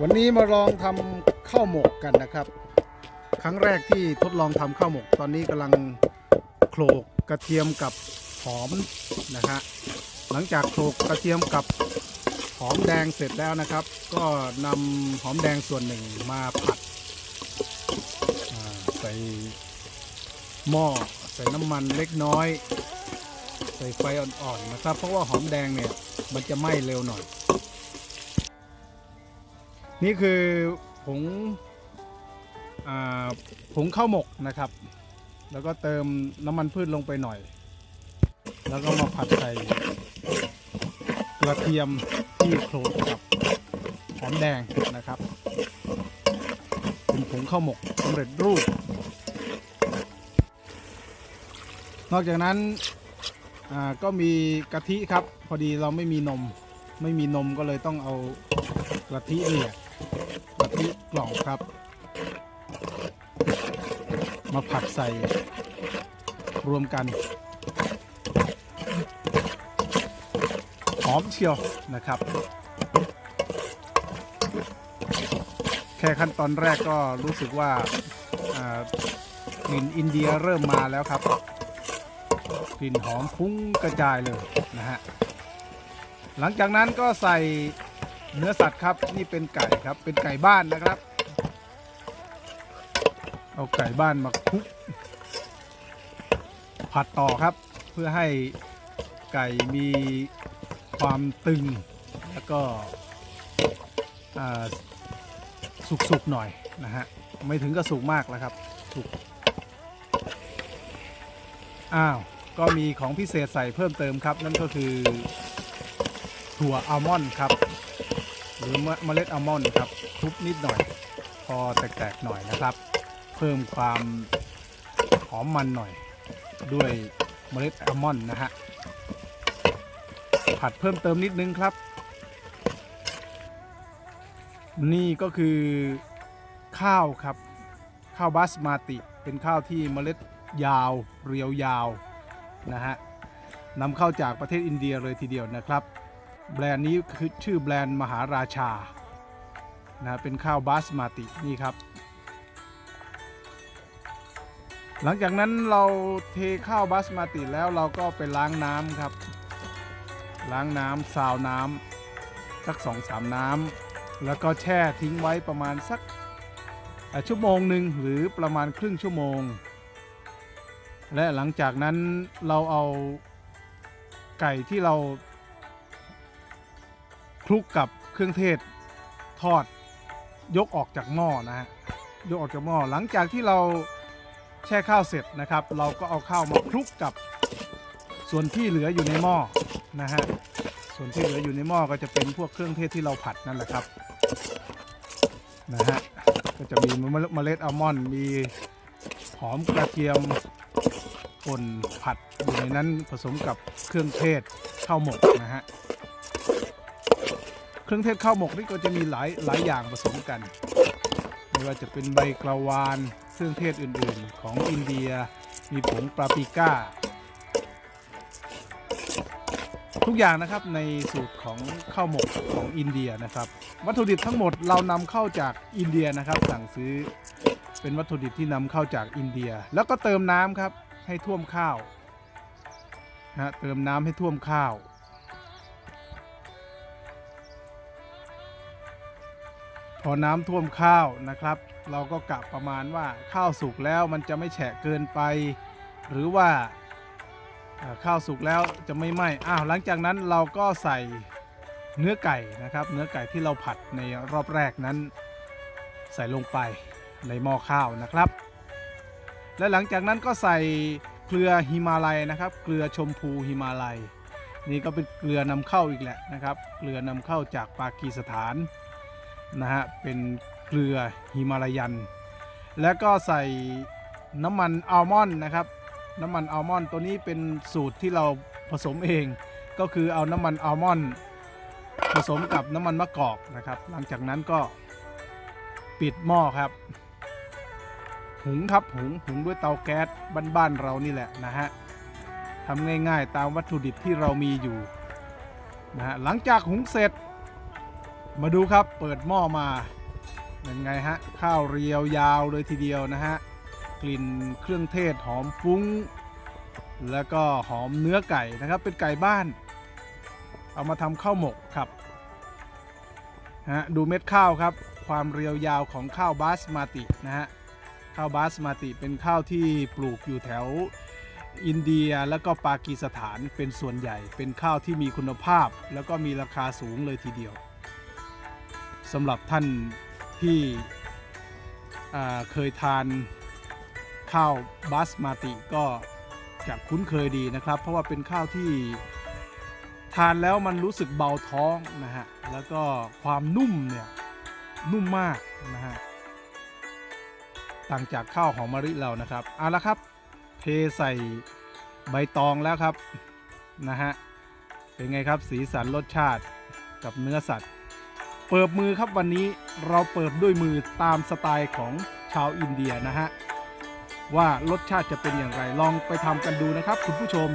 วันนี้มาลองทำข้าวหมกกันนะครับ ครั้งแรกที่ทดลองทำข้าวหมก ตอนนี้กำลังโขลกกระเทียมกับหอมนะฮะหลังจากโขลกกระเทียมกับหอมแดงเสร็จแล้วนะครับ ก็นำหอมแดงส่วนหนึ่งมาผัดใส่หม้อใส่น้ำมันเล็กน้อย ใส่ไฟอ่อนๆนะครับ เพราะว่าหอมแดงเนี่ยมันจะไหม้เร็วหน่อย นี่คือผงอผงข้าวหมกนะครับ แล้วก็เติมน้ำมันพืชลงไปหน่อย แล้วก็มาผัดใส่กระเทียมที่โขลกกับหอมแดงนะครับ เป็นผงข้าวหมกสำเร็จรูป นอกจากนั้นก็มีกะทิครับ พอดีเราไม่มีนม ไม่มีนมก็เลยต้องเอากะทิเนี่ย กะทิกล่องครับ มาผัดใส่รวมกัน หอมเชียวนะครับ แค่ขั้นตอนแรกก็รู้สึกว่ากลิ่นอินเดียเริ่มมาแล้วครับกลิ่นหอมฟุ้งกระจายเลยนะฮะ หลังจากนั้นก็ใส่ เนื้อสัตว์ครับนี่เป็นไก่ครับเป็นไก่บ้านนะครับ เอาไก่บ้านมาคลุก ผัดต่อครับเพื่อให้ไก่มีความตึง แล้วก็สุกๆหน่อยนะฮะไม่ถึงกับสุกมากแล้วครับสุกอ้าวก็มีของพิเศษใส่เพิ่มเติมครับ นั่นก็คือถั่วอัลมอนด์ครับ หรือเมล็ดอัลมอนด์ครับทุบนิดหน่อย พอแตกๆหน่อยนะครับ เพิ่มความหอมมันหน่อยด้วยเมล็ดอัลมอนด์นะฮะผัดเพิ่มเติมนิดนึงครับ นี่ก็คือข้าวครับ ข้าวบาสมาติ เป็นข้าวที่เมล็ดยาวเรียวยาวนะฮะนำเข้าจากประเทศอินเดียเลยทีเดียวนะครับ แบรนด์นี้คือชื่อแบรนด์มหาราชานะเป็นข้าวบาสมาตินี่ครับ หลังจากนั้นเราเทข้าวบาสมาติแล้วเราก็ไปล้างน้ำครับ ล้างน้ำซาวน้ำสักสองสามน้ำแล้วก็แช่ทิ้งไว้ประมาณสักชั่วโมงหนึ่งหรือประมาณครึ่งชั่วโมง และหลังจากนั้นเราเอาไก่ที่เรา คลุกกับเครื่องเทศทอดยกออกจากหม้อนะฮะยกออกจากหม้อหลังจากที่เราแช่ข้าวเสร็จนะครับ เราก็เอาข้าวมาคลุกกับส่วนที่เหลืออยู่ในหม้อนะฮะส่วนที่เหลืออยู่ในหม้อก็จะเป็นพวกเครื่องเทศที่เราผัดนั่นแหละครับนะฮะก็จะมีเมล็ดอัลมอนด์มีหอมกระเทียมป่นผัดอยู่ในนั้นผสมกับเครื่องเทศข้าวหมกนะฮะ เครื่องเทศข้าวหมกนี่ก็จะมีหลายหลายอย่างผสมกัน ไม่ว่าจะเป็นใบกระวานเครื่องเทศอื่นๆ ของอินเดีย มีผงปาปริก้า ทุกอย่างนะครับในสูตรของข้าวหมกของอินเดียนะครับ วัตถุดิบทั้งหมดเรานำเข้าจากอินเดียนะครับ สั่งซื้อเป็นวัตถุดิบที่นำเข้าจากอินเดีย แล้วก็เติมน้ำครับให้ท่วมข้าวนะฮะเติมน้ำให้ท่วมข้าว พอน้ำท่วมข้าวนะครับ เราก็กะประมาณว่าข้าวสุกแล้วมันจะไม่แฉะเกินไป หรือว่าข้าวสุกแล้วจะไม่ไหม้อ้าวหลังจากนั้นเราก็ใส่เนื้อไก่นะครับ เนื้อไก่ที่เราผัดในรอบแรกนั้น ใส่ลงไปในหม้อข้าวนะครับ และหลังจากนั้นก็ใส่เกลือฮิมาลัยนะครับ เกลือชมพูฮิมาลัย นี่ก็เป็นเกลือนำเข้าอีกแหละนะครับ เกลือนำเข้าจากปากีสถาน นะฮะ เป็นเกลือฮิมาลายัน แล้วก็ใส่น้ำมันอัลมอนด์นะครับ น้ำมันอัลมอนด์ตัวนี้เป็นสูตรที่เราผสมเอง ก็คือเอาน้ำมันอัลมอนด์ผสมกับน้ำมันมะกอกนะครับ หลังจากนั้นก็ปิดหม้อครับ หุงครับหุงหุงด้วยเตาแก๊สบ้านๆเรานี่แหละนะฮะทำง่ายๆตามวัตถุดิบที่เรามีอยู่นะฮะหลังจากหุงเสร็จ มาดูครับเปิดหม้อมาเป็นไงฮะข้าวเรียวยาวเลยทีเดียวนะฮะกลิ่นเครื่องเทศหอมฟุ้ง แล้วก็หอมเนื้อไก่นะครับเป็นไก่บ้าน เอามาทำข้าวหมกครับฮะดูเม็ดข้าวครับ ความเรียวยาวของข้าวบาสมาตินะฮะข้าวบาสมาติเป็นข้าวที่ปลูกอยู่แถวอินเดียแล้วก็ปากีสถานเป็นส่วนใหญ่ เป็นข้าวที่มีคุณภาพ แล้วก็มีราคาสูงเลยทีเดียว สำหรับท่านที่เคยทานข้าวบาสมาติก็จะคุ้นเคยดีนะครับ เพราะว่าเป็นข้าวที่ทานแล้วมันรู้สึกเบาท้องนะฮะ แล้วก็ความนุ่มเนี่ยนุ่มมากนะฮะ ต่างจากข้าวหอมมะลิเรานะครับเอาละครับ เทใส่ใบตองแล้วครับนะฮะ เป็นไงครับสีสันรสชาติกับเนื้อสัตว์ เปิดมือครับวันนี้เราเปิดด้วยมือตามสไตล์ของชาวอินเดียนะฮะ ว่ารสชาติจะเป็นอย่างไรลองไปทำกันดูนะครับคุณผู้ชม